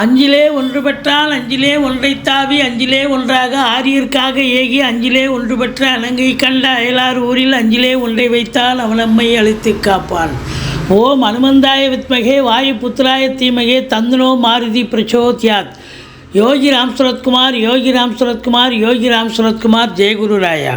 அஞ்சிலே ஒன்று பெற்றால் அஞ்சிலே ஒன்றை தாவி அஞ்சிலே ஒன்றாக ஆரியர்க்காக ஏகி அஞ்சிலே ஒன்று பெற்ற அலங்கை கண்ட அயலார் ஊரில் அஞ்சிலே ஒன்றை வைத்தால் அவன் நம்மை அழித்து காப்பான். ஓம் அனுமந்தாய வித்மகே வாயு புத்திராய தீமகே தந்தனோ மாருதி பிரச்சோத்யாத். யோகி ராம் சுரத்குமார் யோகி ராம் சுரத்குமார் யோகி ராம் சுரத்குமார் ஜெயகுரு ராயா.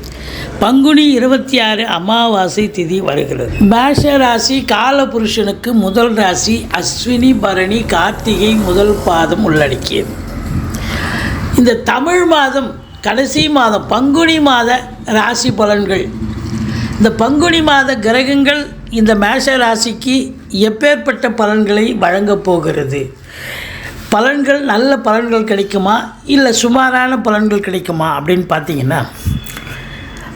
பங்குனி இருபத்தி ஆறு அமாவாசை திதி வருகிறது. மேஷ ராசி காலபுருஷனுக்கு முதல் ராசி அஸ்வினி பரணி கார்த்திகை முதல் பாதம் உள்ளடக்கியது. இந்த தமிழ் மாதம் கடைசி மாதம் பங்குனி மாத ராசி பலன்கள். இந்த பங்குனி மாத கிரகங்கள் இந்த மேஷ ராசிக்கு எப்பேற்பட்ட பலன்களை வழங்கப் போகிறது? பலன்கள் நல்ல பலன்கள் கிடைக்குமா? இல்லை சுமாரான பலன்கள் கிடைக்குமா? அப்படின்னு பார்த்தீங்கன்னா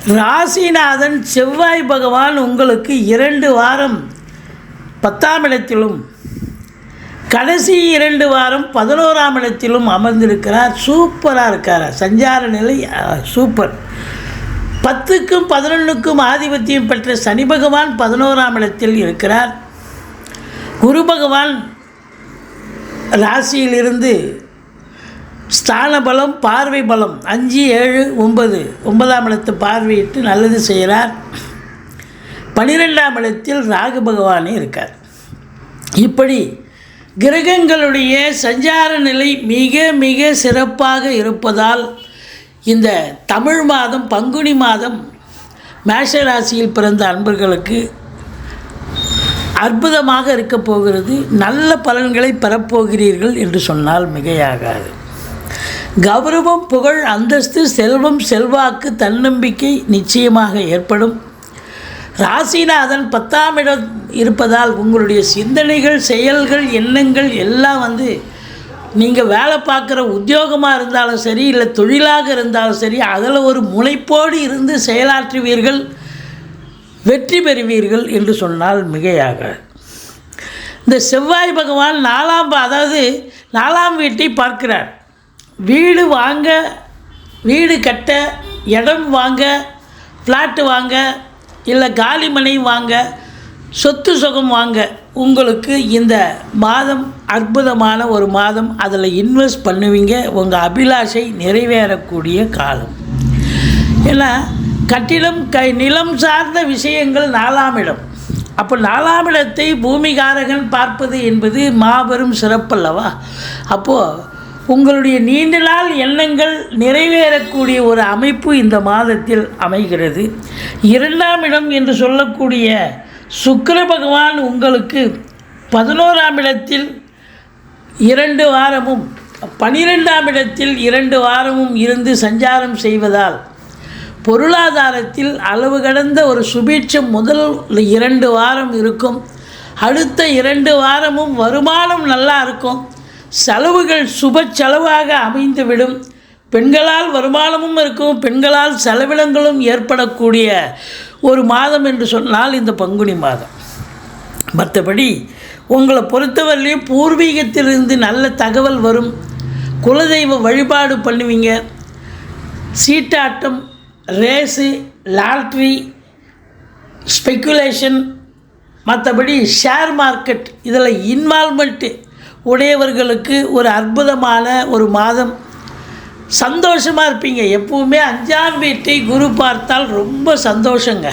ராசிநாதன் செவ்வாய் பகவான் உங்களுக்கு இரண்டு வாரம் பத்தாம் இடத்திலும் கடைசி இரண்டு வாரம் பதினோராம் இடத்திலும் அமர்ந்திருக்கிறார். சூப்பராக இருக்கார்? சஞ்சார நிலை சூப்பர். பத்துக்கும் பதினொன்றுக்கும் ஆதிபத்தியம் பெற்ற சனி பகவான் பதினோராம் இடத்தில் இருக்கிறார். குரு பகவான் ராசியிலிருந்து ஸ்தான பலம் பார்வை பலம். அஞ்சு ஏழு ஒன்பது. ஒன்பதாம் இடத்து பார்வையிட்டு நல்லது செய்கிறார். பன்னிரெண்டாம் இடத்தில் ராகு பகவானே இருக்கார். இப்படி கிரகங்களுடைய சஞ்சார நிலை மிக மிக சிறப்பாக இருப்பதால் இந்த தமிழ் மாதம் பங்குனி மாதம் மேஷ ராசியில் பிறந்த அன்பர்களுக்கு அற்புதமாக இருக்கப் போகிறது. நல்ல பலன்களை பெறப்போகிறீர்கள் என்று சொன்னால் மிகையாகாது. கௌரவம் புகழ் அந்தஸ்து செல்வம் செல்வாக்கு தன்னம்பிக்கை நிச்சயமாக ஏற்படும். ராசிநாதன் பத்தாம் இடம் இருப்பதால் உங்களுடைய சிந்தனைகள் செயல்கள் எண்ணங்கள் எல்லாம் வந்து நீங்கள் வேலை பார்க்குற உத்தியோகமாக இருந்தாலும் சரி இல்லை தொழிலாக இருந்தாலும் சரி அதில் ஒரு முனைப்போடு இருந்து செயலாற்றுவீர்கள் வெற்றி பெறுவீர்கள் என்று சொன்னால் மிகையாக இந்த செவ்வாய் பகவான் நாலாம் அதாவது நாலாம் வீட்டை பார்க்கிறார். வீடு வாங்க வீடு கட்ட இடம் வாங்க ஃப்ளாட்டு வாங்க இல்லை காலிமனை வாங்க சொத்து சுகம் வாங்க உங்களுக்கு இந்த மாதம் அற்புதமான ஒரு மாதம். அதில் இன்வெஸ்ட் பண்ணுவீங்க. உங்கள் அபிலாஷை நிறைவேறக்கூடிய காலம். ஏன்னா கட்டிடம் கை நிலம் சார்ந்த விஷயங்கள் நாலாம் இடம். அப்போ நாலாம் இடத்தை பூமிகாரகன் பார்ப்பது என்பது மாபெரும் சிறப்பல்லவா? அப்போது உங்களுடைய நீண்ட நாள் எண்ணங்கள் நிறைவேறக்கூடிய ஒரு அமைப்பு இந்த மாதத்தில் அமைகிறது. இரண்டாம் இடம் என்று சொல்லக்கூடிய சுக்கர பகவான் உங்களுக்கு பதினோராம் இடத்தில் இரண்டு வாரமும் பனிரெண்டாம் இடத்தில் இரண்டு வாரமும் இருந்து சஞ்சாரம் செய்வதால் பொருளாதாரத்தில் அளவு கடந்த ஒரு சுபீட்சம் முதல் இரண்டு வாரம் இருக்கும். அடுத்த இரண்டு வாரமும் வருமானம் நல்லா இருக்கும். செலவுகள் சுப செலவாக அமைந்துவிடும். பெண்களால் வருமானமும் இருக்கும் பெண்களால் செலவினங்களும் ஏற்படக்கூடிய ஒரு மாதம் என்று சொன்னால் இந்த பங்குனி மாதம். மற்றபடி உங்களை பொறுத்தவரையிலையும் பூர்வீகத்திலிருந்து நல்ல தகவல் வரும். குலதெய்வ வழிபாடு பண்ணுவீங்க. சீட்டாட்டம் ரேஸு லாட்ரி ஸ்பெக்குலேஷன் மற்றபடி ஷேர் மார்க்கெட் இதில் இன்வால்மெண்ட்டு உடையவர்களுக்கு ஒரு அற்புதமான ஒரு மாதம். சந்தோஷமாக இருப்பீங்க. எப்பவுமே அஞ்சாம் வீட்டை குரு பார்த்தால் ரொம்ப சந்தோஷங்க.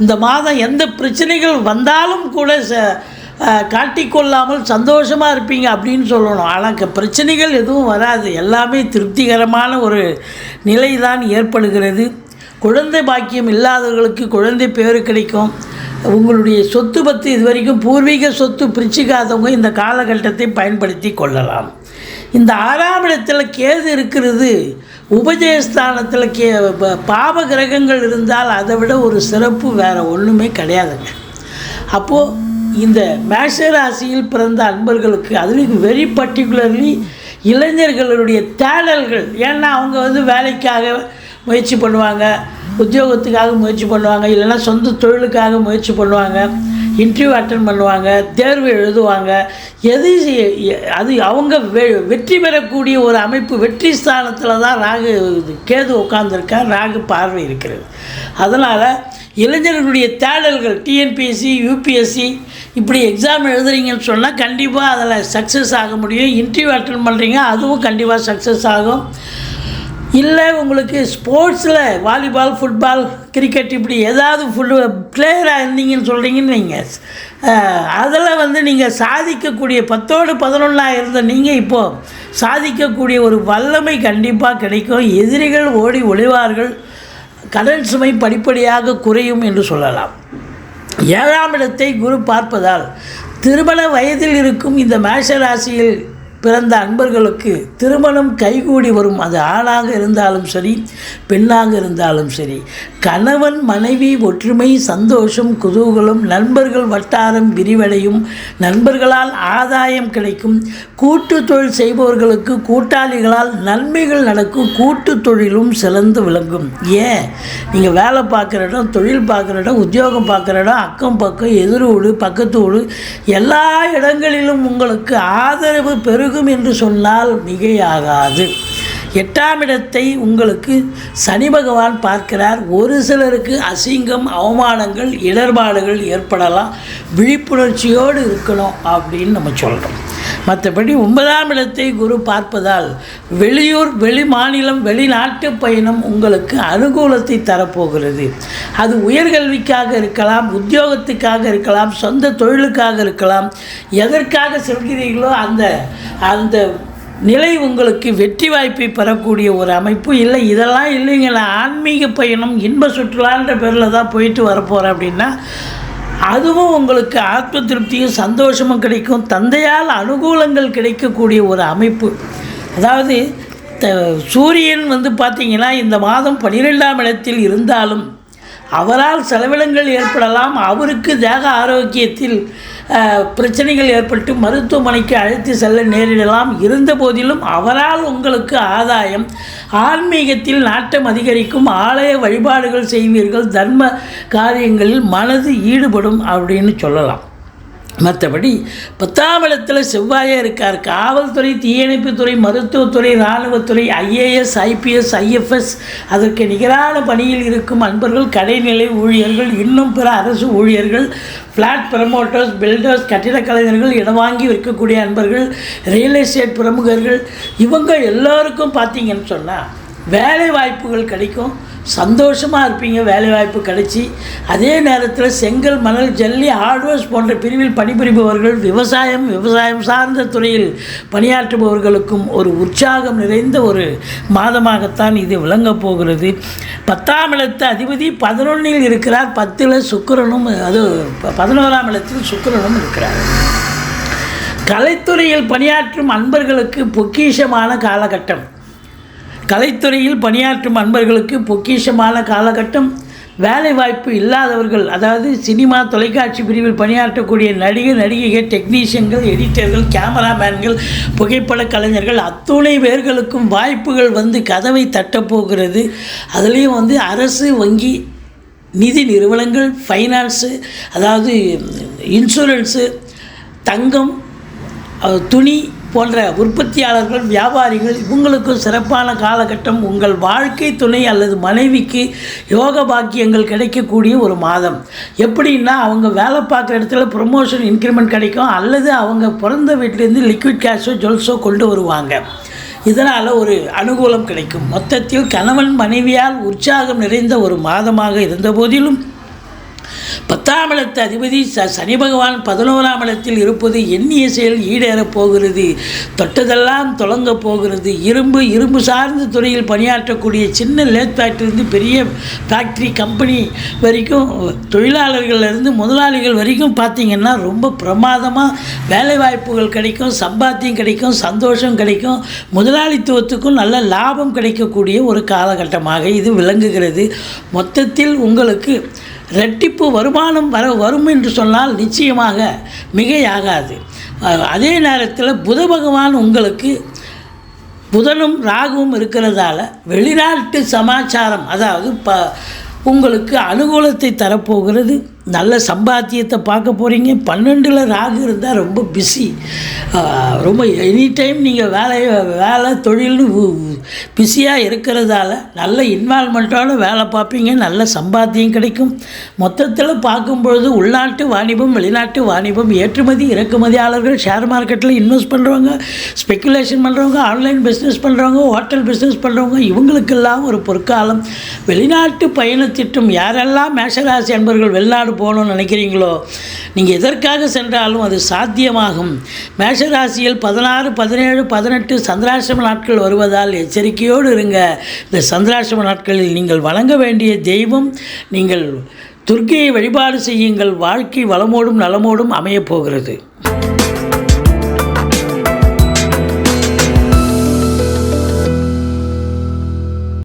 இந்த மாதம் எந்த பிரச்சனைகள் வந்தாலும் கூட ச காட்டிக்கொள்ளாமல் சந்தோஷமாக இருப்பீங்க அப்படின்னு சொல்லணும். ஆனால் க- பிரச்சனைகள் எதுவும் வராது. எல்லாமே திருப்திகரமான ஒரு நிலை தான் ஏற்படுகிறது. குழந்தை பாக்கியம் இல்லாதவர்களுக்கு குழந்தை பேர் கிடைக்கும். உங்களுடைய சொத்து பத்து இது வரைக்கும் பூர்வீக சொத்து பிரிச்சுக்காதவங்க இந்த காலகட்டத்தை பயன்படுத்தி கொள்ளலாம். இந்த ஆறாம் இடத்தில் கேது இருக்கிறது உபஜயஸ்தானத்தில் கே ப- பாவ கிரகங்கள் இருந்தால் அதை விட ஒரு சிறப்பு வேறு ஒன்றுமே கிடையாதுங்க. அப்போது இந்த மேஷ ராசியில் பிறந்த அன்பர்களுக்கு அதுலேயும் வெரி பர்டிகுலர்லி இளைஞர்களுடைய தேடல்கள். ஏன்னா அவங்க வந்து வேலைக்காக முயற்சி பண்ணுவாங்க உத்தியோகத்துக்காக முயற்சி பண்ணுவாங்க இல்லைன்னா சொந்த தொழிலுக்காக முயற்சி பண்ணுவாங்க இன்டர்வியூ அட்டன் பண்ணுவாங்க தேர்வு எழுதுவாங்க. எது அது அவங்க வெ வெற்றி பெறக்கூடிய ஒரு அமைப்பு வெற்றி ஸ்தானத்தில் தான் ராகு கேது உட்காந்துருக்கா ராகு பார்வை இருக்கிறது. அதனால் இளைஞர்களுடைய தேடல்கள் டிஎன்பிஎஸ்சி யூபிஎஸ்சி இப்படி எக்ஸாம் எழுதுறீங்கன்னு சொன்னால் கண்டிப்பாக அதில் சக்ஸஸ் ஆக முடியும். இன்டர்வியூ அட்டன் பண்ணுறீங்க அதுவும் கண்டிப்பாக சக்ஸஸ் ஆகும். இல்லை உங்களுக்கு ஸ்போர்ட்ஸில் வாலிபால் ஃபுட்பால் கிரிக்கெட் இப்படி ஏதாவது ஃபுட் பிளேயராக இருந்தீங்கன்னு சொல்கிறீங்கன்னு நீங்கள் அதில் வந்து நீங்கள் சாதிக்கக்கூடிய பத்தோடு பதினொன்றாக இருந்த நீங்கள் இப்போது சாதிக்கக்கூடிய ஒரு வல்லமை கண்டிப்பாக கிடைக்கும். எதிரிகள் ஓடி ஒளிவார்கள். கடன் சுமை படிப்படியாக குறையும் என்று சொல்லலாம். ஏழாம் இடத்தை குரு பார்ப்பதால் திருமண வயதில் இருக்கும் இந்த மேஷ ராசியில் பிறந்த அன்பர்களுக்கு திருமணம் கைகூடி வரும். அது ஆணாக இருந்தாலும் சரி பெண்ணாக இருந்தாலும் சரி. கணவன் மனைவி ஒற்றுமை சந்தோஷம் குதூகலம் நண்பர்கள் வட்டாரம் விரிவடையும். நண்பர்களால் ஆதாயம் கிடைக்கும். கூட்டு தொழில் செய்பவர்களுக்கு கூட்டாளிகளால் நன்மைகள் நடக்கும். கூட்டு தொழிலும் சிறந்து விளங்கும். ஏன்? நீங்கள் வேலை பார்க்குற இடம் தொழில் பார்க்குற இடம் உத்தியோகம் பார்க்குற இடம் அக்கம் பக்கம் எதிர் வீடு பக்கத்து வீடு எல்லா இடங்களிலும் உங்களுக்கு ஆதரவு பெருகும் என்று சொன்னால் மிகையாகாது. எட்டாம் இடத்தை உங்களுக்கு சனி பகவான் பார்க்கிறார். ஒரு சிலருக்கு அசிங்கம் அவமானங்கள் இடர்பாடுகள் ஏற்படலாம். விழிப்புணர்ச்சியோடு இருக்கணும் அப்படின்னு நம்ம சொல்கிறோம் மற்றபடி ஒன்பதாம் இடத்தை குரு பார்ப்பதால் வெளியூர் வெளி மாநிலம் வெளிநாட்டு பயணம் உங்களுக்கு அனுகூலத்தை தரப்போகிறது. அது உயர்கல்விக்காக இருக்கலாம் உத்தியோகத்துக்காக இருக்கலாம் சொந்த தொழிலுக்காக இருக்கலாம். எதற்காக செல்கிறீர்களோ அந்த அந்த நிலை உங்களுக்கு வெற்றி வாய்ப்பை பெறக்கூடிய ஒரு அமைப்பு இல்லை. இதெல்லாம் இல்லைங்களா ஆன்மீக பயணம் இன்ப சுற்றுலான்ற பேரில் தான் போயிட்டு வரப்போகிறேன் அப்படின்னா அதுவும் உங்களுக்கு ஆத்ம திருப்தியும் சந்தோஷமும் கிடைக்கும். தந்தையால் அனுகூலங்கள் கிடைக்கக்கூடிய ஒரு அமைப்பு. அதாவது த சூரியன் வந்து பார்த்திங்கன்னா இந்த மாதம் பன்னிரெண்டாம் இடத்தில் இருந்தாலும் அவரால் செலவினங்கள் ஏற்படலாம் அவருக்கு தேக ஆரோக்கியத்தில் பிரச்சனைகள் ஏற்பட்டு மருத்துவமனைக்கு அழைத்து செல்ல நேரிடலாம். இருந்த போதிலும் அவரால் உங்களுக்கு ஆதாயம் ஆன்மீகத்தில் நாட்டம் அதிகரிக்கும் ஆலய வழிபாடுகள் செய்வீர்கள் தர்ம காரியங்களில் மனது ஈடுபடும் அப்படின்னு சொல்லலாம். மற்றபடி பத்தாம் இடத்துல செவ்வாயே இருக்கார். காவல்துறை தீயணைப்புத்துறை மருத்துவத்துறை இராணுவத்துறை ஐஏஎஸ் ஐபிஎஸ் ஐஎஃப்எஸ் அதற்கு நிகரான பணியில் இருக்கும் அன்பர்கள் கடைநிலை ஊழியர்கள் இன்னும் பிற அரசு ஊழியர்கள் ஃப்ளாட் ப்ரமோட்டர்ஸ் பில்டர்ஸ் கட்டிடக் கலைஞர்கள் இடம் வாங்கி விற்கக்கூடிய அன்பர்கள் ரியல் எஸ்டேட் பிரமுகர்கள் இவங்க எல்லாருக்கும் பார்த்தீங்கன்னு சொன்னால் வேலை வாய்ப்புகள் கிடைக்கும். சந்தோஷமாக இருப்பீங்க வேலை வாய்ப்பு கிடைச்சி. அதே நேரத்தில் செங்கல் மணல் ஜல்லி ஹார்ட்வேர்ஸ் போன்ற பிரிவில் பணிபுரிபவர்கள் விவசாயம் விவசாயம் சார்ந்த துறையில் பணியாற்றுபவர்களுக்கும் ஒரு உற்சாகம் நிறைந்த ஒரு மாதமாகத்தான் இது விளங்கப் போகிறது. பத்தாம் இடத்து அதிபதி பதினொன்றில் இருக்கிறார். பத்தில் சுக்கிரனும் அது ப- பதினோராம் இடத்தில் சுக்கிரனும் இருக்கிறார். கலைத்துறையில் பணியாற்றும் அன்பர்களுக்கு பொக்கிஷமான காலகட்டம். கலைத்துறையில் பணியாற்றும் அன்பர்களுக்கு பொக்கிஷமான காலகட்டம் வேலை வாய்ப்பு இல்லாதவர்கள் அதாவது சினிமா தொலைக்காட்சி பிரிவில் பணியாற்றக்கூடிய நடிகர் நடிகைகள் டெக்னீஷியன்கள் எடிட்டர்கள் கேமராமேன்கள் புகைப்பட கலைஞர்கள் அத்துணை பேர்களுக்கும் வாய்ப்புகள் வந்து கதவை தட்டப்போகிறது அதுலேயும் வந்து அரசு வங்கி நிதி நிறுவனங்கள் ஃபைனான்ஸு அதாவது இன்சூரன்ஸு தங்கம் துணி போன்ற உற்பத்தியாளர்கள் வியாபாரிகள் இவங்களுக்கும் சிறப்பான காலகட்டம் உங்கள் வாழ்க்கை துணை அல்லது மனைவிக்கு யோக பாக்கியங்கள் கிடைக்கக்கூடிய ஒரு மாதம். எப்படின்னா அவங்க வேலை பார்க்குற இடத்துல ப்ரொமோஷன் இன்க்ரிமெண்ட் கிடைக்கும். அல்லது அவங்க பிறந்த வீட்டிலேருந்து லிக்விட் கேஷோ ஜுவல்ஸோ கொண்டு வருவாங்க. இதனால் ஒரு அனுகூலம் கிடைக்கும். மொத்தத்தில் கணவன் மனைவியால் உற்சாகம் நிறைந்த ஒரு மாதமாக இருந்த போதிலும் பத்தாம் இடத்து அதிபதி ச சனி பகவான் பதினோராம் இடத்தில் இருப்பது எண்ணிய செயல் ஈடேறப் போகிறது. தொட்டதெல்லாம் தொடங்க போகிறது. இரும்பு இரும்பு சார்ந்த துறையில் பணியாற்றக்கூடிய சின்ன லேத் ஃபேக்ட்ரிலேருந்து பெரிய ஃபேக்ட்ரி கம்பெனி வரைக்கும் தொழிலாளர்கள்லேருந்து முதலாளிகள் வரைக்கும் பார்த்திங்கன்னா ரொம்ப பிரமாதமாக வேலைவாய்ப்புகள் கிடைக்கும் சம்பாத்தியம் கிடைக்கும் சந்தோஷம் கிடைக்கும். முதலாளித்துவத்துக்கும் நல்ல லாபம் கிடைக்கக்கூடிய ஒரு காலகட்டமாக இது விளங்குகிறது. மொத்தத்தில் உங்களுக்கு ரெட்டிப்பு வருமானம் வர வரும் என்று சொன்னால் நிச்சயமாக மிகையாகாது. அதே நேரத்தில் புத பகவான் உங்களுக்கு புதனும் ராகுவும் இருக்கிறதால வெளிநாட்டு சமாச்சாரம் அதாவது ப உங்களுக்கு அனுகூலத்தை தரப்போகிறது. நல்ல சம்பாத்தியத்தை பார்க்க போகிறீங்க பன்னெண்டில் ராகு இருந்தால் ரொம்ப பிஸி ரொம்ப எனி டைம் நீங்கள் வேலையை வேலை தொழில்னு பிஸியாக இருக்கிறதால நல்ல இன்வால்மெண்ட்டோடு வேலை பார்ப்பீங்க. நல்ல சம்பாத்தியம் கிடைக்கும். மொத்தத்தில் பார்க்கும்பொழுது உள்நாட்டு வாணிபம் வெளிநாட்டு வாணிபம் ஏற்றுமதி இறக்குமதியாளர்கள் ஷேர் மார்க்கெட்டில் இன்வெஸ்ட் பண்ணுறவங்க ஸ்பெக்குலேஷன் பண்ணுறவங்க ஆன்லைன் பிஸ்னஸ் பண்ணுறவங்க ஹோட்டல் பிஸ்னஸ் பண்ணுறவங்க இவங்களுக்கெல்லாம் ஒரு பொற்காலம். வெளிநாட்டு பயணத்திட்டம் யாரெல்லாம் மேஷராசி அன்பர்கள் வெளிநாடு போகணும்னு நினைக்கிறீங்களோ? நீங்கள் எதற்காக சென்றாலும் அது சாத்தியமாகும். மேஷராசியில் பதினாறு பதினேழு பதினெட்டு சந்திராசிரம நாட்கள் வருவதால் எச்சரிக்கையோடு இருங்க. இந்த சந்திராசிரம நாட்களில் நீங்கள் வணங்க வேண்டிய தெய்வம் நீங்கள் துர்க்கையை வழிபாடு செய்யுங்கள். வாழ்க்கை வளமோடும் நலமோடும் அமையப் போகிறது.